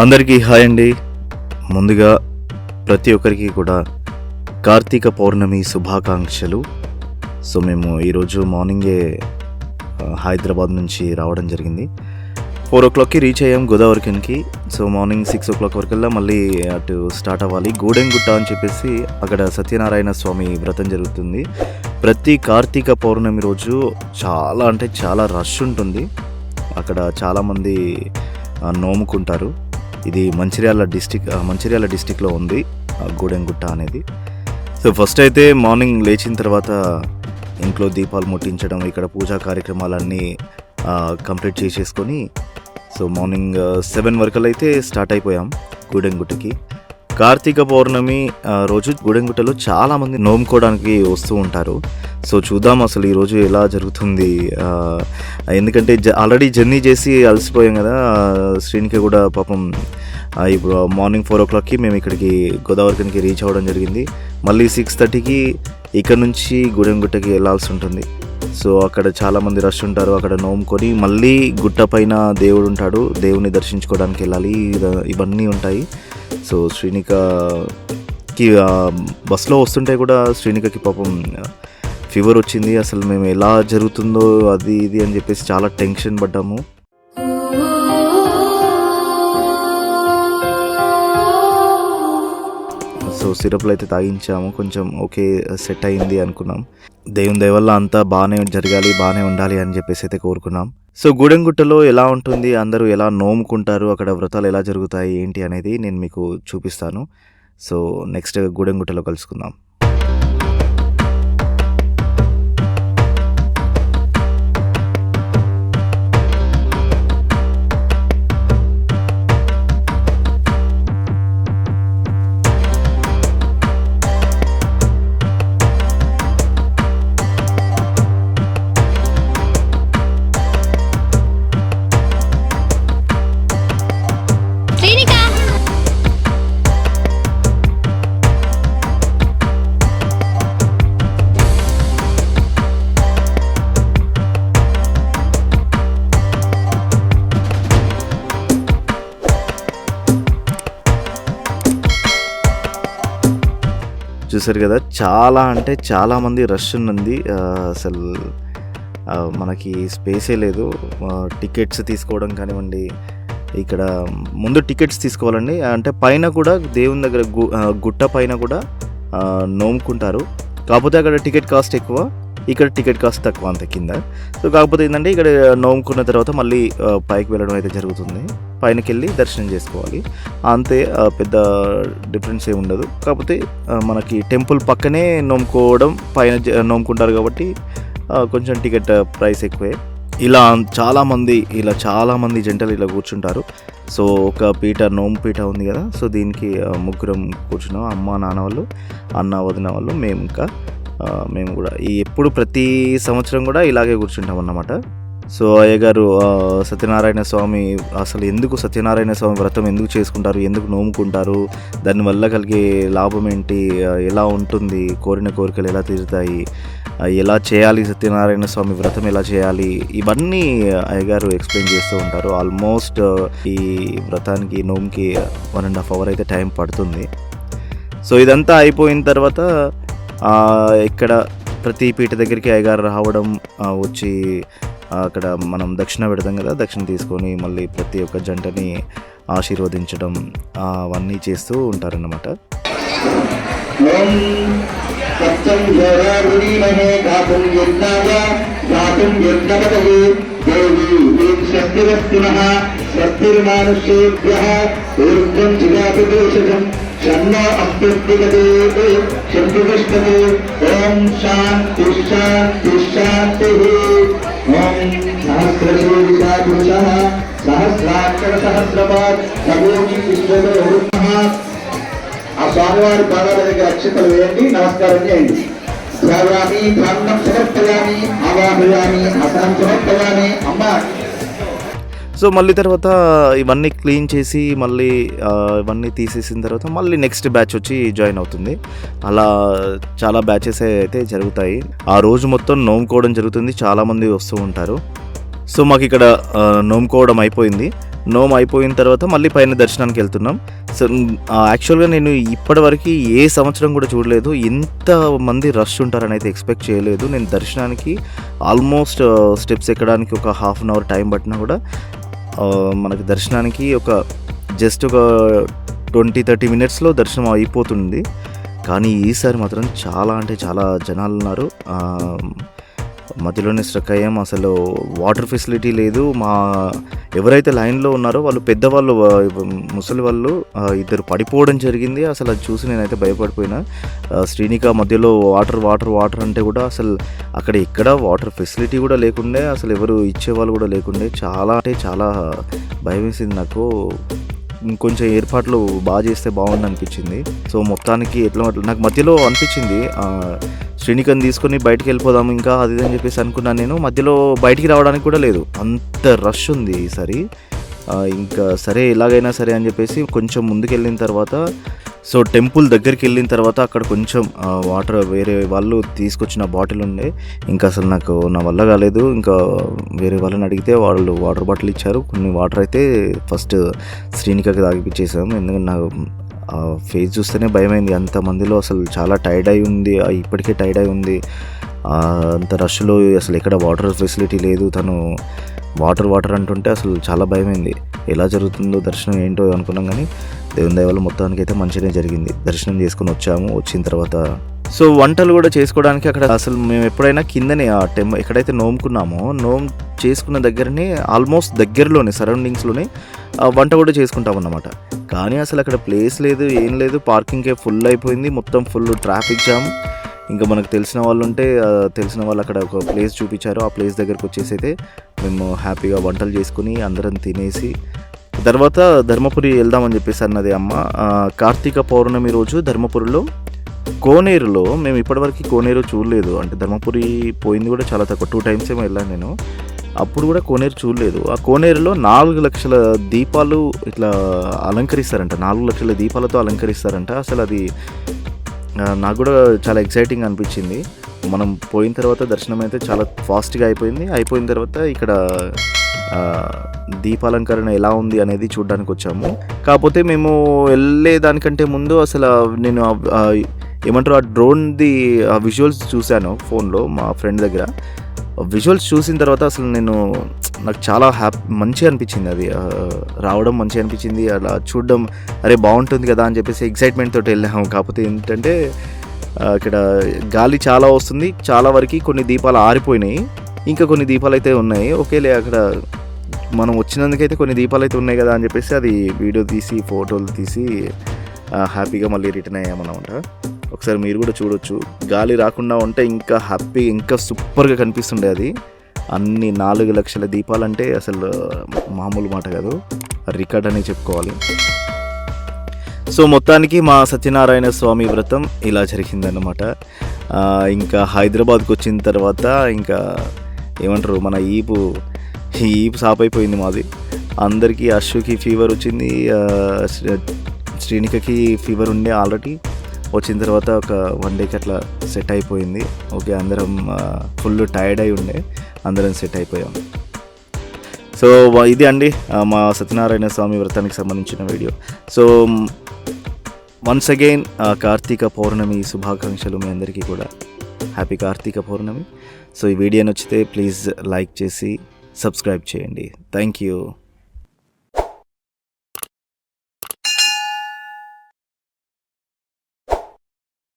అందరికీ హాయ్ అండి. ముందుగా ప్రతి ఒక్కరికి కూడా కార్తీక పౌర్ణమి శుభాకాంక్షలు. సో మేము ఈరోజు మార్నింగే హైదరాబాద్ నుంచి రావడం జరిగింది. ఫోర్ ఓ క్లాక్కి రీచ్ అయ్యాం గోదావరికన్కి. So morning six o'clock వరకల్లా మళ్ళీ అటు స్టార్ట్ అవ్వాలి. గూడెంగుట్ట అని చెప్పేసి అక్కడ సత్యనారాయణ స్వామి వ్రతం జరుగుతుంది. ప్రతి కార్తీక పౌర్ణమి రోజు చాలా అంటే చాలా రష్ ఉంటుంది. అక్కడ చాలామంది నోముకుంటారు. ఇది మంచిర్యాల డిస్టిక్ మంచిర్యాల డిస్టిక్లో ఉంది గూడెంగుట్ట అనేది. సో ఫస్ట్ అయితే మార్నింగ్ లేచిన తర్వాత ఇంట్లో దీపాలు ముట్టించడం ఇక్కడ పూజా కార్యక్రమాలన్నీ కంప్లీట్ చేసేసుకొని సో మార్నింగ్ సెవెన్ వరకు అయితే స్టార్ట్ అయిపోయాం గూడెంగుట్టకి. కార్తీక పౌర్ణమి రోజు గూడెంగుట్టలో చాలామంది నోముకోవడానికి వస్తూ ఉంటారు. సో చూద్దాం అసలు ఈరోజు ఎలా జరుగుతుంది. ఎందుకంటే జ ఆల్రెడీ జర్నీ చేసి అలసిపోయాం కదా. శ్రీనికి కూడా పాపం ఇప్పుడు మార్నింగ్ ఫోర్ ఓ క్లాక్కి మేము ఇక్కడికి గోదావరికనికి రీచ్ అవ్వడం జరిగింది. మళ్ళీ సిక్స్ థర్టీకి ఇక్కడ నుంచి గూడెంగుట్టకి వెళ్ళాల్సి ఉంటుంది. సో అక్కడ చాలామంది రష్ ఉంటారు అక్కడ నోముకొని మళ్ళీ గుట్ట పైన దేవుడు ఉంటాడు. దేవుని దర్శించుకోవడానికి వెళ్ళాలి. ఇవన్నీ ఉంటాయి. సో శ్రీనికకి బస్సులో బస్లో వస్తుంటే కూడా శ్రీనికకి పాపం ఫీవర్ వచ్చింది. అసలు మేము ఎలా జరుగుతుందో అది ఇది అని చెప్పేసి చాలా టెన్షన్ పడ్డాము. సో సిరప్లు అయితే తాగించాము. కొంచెం ఓకే సెట్ అయింది అనుకున్నాం. దేవుని దయవల్ల అంతా బాగానే జరగాలి బాగానే ఉండాలి అని చెప్పేసి అయితే కోరుకున్నాం. సో గూడెంగుట్టలో ఎలా ఉంటుంది? అందరూ ఎలా నోముకుంటారు? అక్కడ వ్రతాలు ఎలా జరుగుతాయి? ఏంటి అనేది నేను మీకు చూపిస్తాను. సో నెక్స్ట్ గూడెంగుట్టలో కలుసుకుందాం. చూసారు కదా చాలా అంటే చాలామంది రష్ ఉన్నది అసలు మనకి స్పేసే లేదు. టికెట్స్ తీసుకోవడం కానివ్వండి ఇక్కడ ముందు టికెట్స్ తీసుకోవాలండి. అంటే పైన కూడా దేవుని దగ్గర గు- గుట్ట పైన కూడా నోముకుంటారు. కాకపోతే అక్కడ టికెట్ కాస్ట్ ఎక్కువ. ఇక్కడ టికెట్ కాస్ట్ తక్కువ అంత కింద. సో కాకపోతే ఏంటంటే ఇక్కడ నోముకున్న తర్వాత మళ్ళీ పైకి వెళ్ళడం అయితే జరుగుతుంది. పైనకి వెళ్ళి దర్శనం చేసుకోవాలి. అంతే పెద్ద డిఫరెన్స్ ఏమి ఉండదు. కాకపోతే మనకి టెంపుల్ పక్కనే నోముకోవడం పైన నోముకుంటారు కాబట్టి కొంచెం టికెట్ ప్రైస్ ఎక్కువే. ఇలా చాలామంది ఇలా చాలామంది జంటలు ఇలా కూర్చుంటారు. సో ఒక పీట నోము పీట ఉంది కదా. సో దీనికి ముగ్గురం కూర్చున్నాం. అమ్మ నాన్న వాళ్ళు అన్న వదిన వాళ్ళు మేము ఇంకా మేము కూడా ఈ ఎప్పుడు ప్రతి సంవత్సరం కూడా ఇలాగే కూర్చుంటాం అన్నమాట. సో అయ్యగారు గారు సత్యనారాయణ స్వామి అసలు ఎందుకు సత్యనారాయణ స్వామి వ్రతం ఎందుకు చేసుకుంటారు ఎందుకు నోముకుంటారు దానివల్ల కలిగే లాభం ఏంటి ఎలా ఉంటుంది కోరిన కోరికలు ఎలా తీరుతాయి ఎలా చేయాలి సత్యనారాయణ స్వామి వ్రతం ఎలా చేయాలి ఇవన్నీ అయ్యగారు ఎక్స్ప్లెయిన్ చేస్తూ ఉంటారు. ఆల్మోస్ట్ ఈ వ్రతానికి నోముకి వన్ అండ్ హాఫ్ అవర్ అయితే టైం పడుతుంది. సో ఇదంతా అయిపోయిన తర్వాత ఇక్కడ ప్రతి పీట దగ్గరికి అయ్యగారు రావడం వచ్చి అక్కడ మనం దక్షిణ పెడతాం కదా దక్షిణ తీసుకొని మళ్ళీ ప్రతి ఒక్క జంటని ఆశీర్వదించడం అవన్నీ చేస్తూ ఉంటారన్నమాట. ఓం సత్యం యోగారుణీమహే గాతుం యజ్ఞాయ ఊర్ధ్వం జిగాపిదేశజం షన్నో అభ్యుద్ధిగతే శంభువిష్ణవే ఓం శాంతి శాంతి శాంతి ఓం సహస్రశీర్షా పురుషः సహస్రాక్షర సహస్రపాద్ నమోజి విశ్వదో ఆ స్వామివారి పాదాల దగ్గర అక్షతలు వేయండి నమస్కారం చేయండి. ధ్యాయామి ధ్యానం సమర్పయామి ఆవాహయామి అసనం సమర్పయామి అమ్మ. సో మళ్ళీ తర్వాత ఇవన్నీ క్లీన్ చేసి మళ్ళీ ఇవన్నీ తీసేసిన తర్వాత మళ్ళీ నెక్స్ట్ బ్యాచ్ వచ్చి జాయిన్ అవుతుంది. అలా చాలా బ్యాచెస్ అయితే జరుగుతాయి. ఆ రోజు మొత్తం నోముకోవడం జరుగుతుంది. చాలామంది వస్తూ ఉంటారు. సో మాకు ఇక్కడ నోముకోవడం అయిపోయింది. నోమ్ అయిపోయిన తర్వాత మళ్ళీ పైన దర్శనానికి వెళ్తున్నాం. సో యాక్చువల్గా నేను ఇప్పటివరకు ఏ సంవత్సరం కూడా చూడలేదు. ఇంత మంది రష్ ఉంటారని అయితే ఎక్స్పెక్ట్ చేయలేదు. నేను దర్శనానికి ఆల్మోస్ట్ స్టెప్స్ ఎక్కడానికి ఒక హాఫ్ అన్ అవర్ టైం పట్టినా కూడా మనకి దర్శనానికి ఒక జస్ట్ ఒక ట్వంటీ థర్టీ మినిట్స్లో దర్శనం అయిపోతుంది. కానీ ఈసారి మాత్రం చాలా అంటే చాలా జనాలు ఉన్నారు మధ్యలోనే స్ట్రక్ అయ్యాం. అసలు వాటర్ ఫెసిలిటీ లేదు. మా ఎవరైతే లైన్లో ఉన్నారో వాళ్ళు పెద్దవాళ్ళు ముసలి వాళ్ళు ఇద్దరు పడిపోవడం జరిగింది. అసలు అది చూసి నేనైతే భయపడిపోయినా. శ్రీనిక మధ్యలో వాటర్ వాటర్ వాటర్ అంటే కూడా అసలు అక్కడ ఎక్కడ వాటర్ ఫెసిలిటీ కూడా లేకుండే. అసలు ఎవరు ఇచ్చేవాళ్ళు కూడా లేకుండే. చాలా అంటే చాలా భయం వేసింది నాకు. ఇంకొంచెం ఏర్పాట్లు బాగా చేస్తే బాగుంది అనిపించింది. సో మొత్తానికి ఎట్లా నాకు మధ్యలో అనిపించింది శ్రీనికని తీసుకొని బయటికి వెళ్ళిపోదాం ఇంకా అది ఇది అని చెప్పేసి అనుకున్నాను నేను. మధ్యలో బయటికి రావడానికి కూడా లేదు. అంత రష్ ఉంది ఈసారి. ఇంకా సరే ఎలాగైనా సరే అని చెప్పేసి కొంచెం ముందుకు వెళ్ళిన తర్వాత సో టెంపుల్ దగ్గరికి వెళ్ళిన తర్వాత అక్కడ కొంచెం వాటర్ వేరే వాళ్ళు తీసుకొచ్చిన బాటిల్ ఉండే. ఇంకా అసలు నాకు నా వల్ల కాలేదు. ఇంకా వేరే వాళ్ళని అడిగితే వాళ్ళు వాటర్ బాటిల్ ఇచ్చారు. కొన్ని వాటర్ అయితే ఫస్ట్ శ్రీనికకి తాగిపించేసాము ఎందుకంటే నాకు ఫేస్ చూస్తేనే భయమైంది. అంతమందిలో అసలు చాలా టైర్డ్ అయి ఉంది. ఇప్పటికే టైర్డ్ అయి ఉంది. అంత రష్లో అసలు ఎక్కడ వాటర్ ఫెసిలిటీ లేదు. తను వాటర్ వాటర్ అంటుంటే అసలు చాలా భయమైంది. ఎలా జరుగుతుందో దర్శనం ఏంటో అనుకున్నాం కానీ దేవుని దయ మొత్తానికి అయితే మంచిగానే జరిగింది. దర్శనం చేసుకుని వచ్చాము. వచ్చిన తర్వాత సో వంటలు కూడా చేసుకోవడానికి అక్కడ అసలు మేము ఎప్పుడైనా కిందనే ఆ టెంప్ ఎక్కడైతే నోముకున్నామో నోమ్ చేసుకున్న దగ్గరనే ఆల్మోస్ట్ దగ్గరలోనే సరౌండింగ్స్లోనే ఆ వంట కూడా చేసుకుంటాం అన్నమాట కానీ అసలు అక్కడ ప్లేస్ లేదు ఏం లేదు. పార్కింగ్కే ఫుల్ అయిపోయింది. మొత్తం ఫుల్ ట్రాఫిక్ జామ్. ఇంకా మనకు తెలిసిన వాళ్ళు ఉంటే తెలిసిన వాళ్ళు అక్కడ ఒక ప్లేస్ చూపించారు. ఆ ప్లేస్ దగ్గరకు వచ్చేసి అయితే మేము హ్యాపీగా వంటలు చేసుకుని అందరం తినేసి తర్వాత ధర్మపురి వెళ్దామని చెప్పేసి అన్నది అమ్మ. కార్తీక పౌర్ణమి రోజు ధర్మపురిలో కోనేరులో మేము ఇప్పటివరకు కోనేరు చూడలేదు. అంటే ధర్మపురి పోయింది కూడా చాలా తక్కువ టూ టైమ్స్ ఏమో వెళ్ళాను నేను. అప్పుడు కూడా కోనేరు చూడలేదు. ఆ కోనేరులో నాలుగు లక్షల దీపాలు ఇట్లా అలంకరిస్తారంట. నాలుగు లక్షల దీపాలతో అలంకరిస్తారంట. అసలు అది నాకు కూడా చాలా ఎక్సైటింగ్ అనిపించింది. మనం పోయిన తర్వాత దర్శనం అయితే చాలా ఫాస్ట్గా అయిపోయింది. అయిపోయిన తర్వాత ఇక్కడ దీపాలంకరణ ఎలా ఉంది అనేది చూడడానికి వచ్చాము. కాకపోతే మేము వెళ్ళేదానికంటే ముందు అసలు నేను ఏమంటారు ఆ డ్రోన్ది ఆ విజువల్స్ చూశాను ఫోన్లో మా ఫ్రెండ్ దగ్గర. విజువల్స్ చూసిన తర్వాత అసలు నేను నాకు చాలా హ్యాపీ మంచిగా అనిపించింది అది. రావడం మంచిగా అనిపించింది. అలా చూడడం అరే బాగుంటుంది కదా అని చెప్పేసి ఎక్సైట్మెంట్ తోటి వెళ్ళాము. కాకపోతే ఏంటంటే ఇక్కడ గాలి చాలా వస్తుంది. చాలా వరకు కొన్ని దీపాలు ఆరిపోయినాయి. ఇంకా కొన్ని దీపాలు అయితే ఉన్నాయి. ఓకేలే అక్కడ మనం వచ్చినందుకైతే కొన్ని దీపాలు అయితే ఉన్నాయి కదా అని చెప్పేసి అది వీడియో తీసి ఫోటోలు తీసి హ్యాపీగా మళ్ళీ రిటర్న్ అయ్యామన్నమాట. ఒకసారి మీరు కూడా చూడొచ్చు. గాలి రాకుండా ఉంటే ఇంకా హ్యాపీ ఇంకా సూపర్గా కనిపిస్తుండే అది. అన్ని నాలుగు లక్షల దీపాలంటే అసలు మామూలు మాట కాదు. రికార్డ్ అని చెప్పుకోవాలి. సో మొత్తానికి మా సత్యనారాయణ స్వామి వ్రతం ఇలా జరిగిందన్నమాట. ఇంకా హైదరాబాద్కి వచ్చిన తర్వాత ఇంకా ఏమంటారు మన ఈపు ఈ ఈపు సాప్ అయిపోయింది మాది. అందరికీ అశ్వకి ఫీవర్ వచ్చింది శ్రీనికకి ఫీవర్ ఉండే ఆల్రెడీ వచ్చిన తర్వాత ఒక వన్ డేకి అట్లా సెట్ అయిపోయింది. ఓకే అందరం ఫుల్ టైర్డ్ అయి ఉండే. అందరం సెట్ అయిపోయాం. సో ఇది అండి మా సత్యనారాయణ స్వామి వ్రతానికి సంబంధించిన video so once again Karthika Pournami శుభాకాంక్షలు మీ అందరికీ కూడా. హ్యాపీ కార్తీక పౌర్ణమి. సో ఈ వీడియో నచ్చితే ప్లీజ్ లైక్ చేసి సబ్స్క్రైబ్ చేయండి. Thank you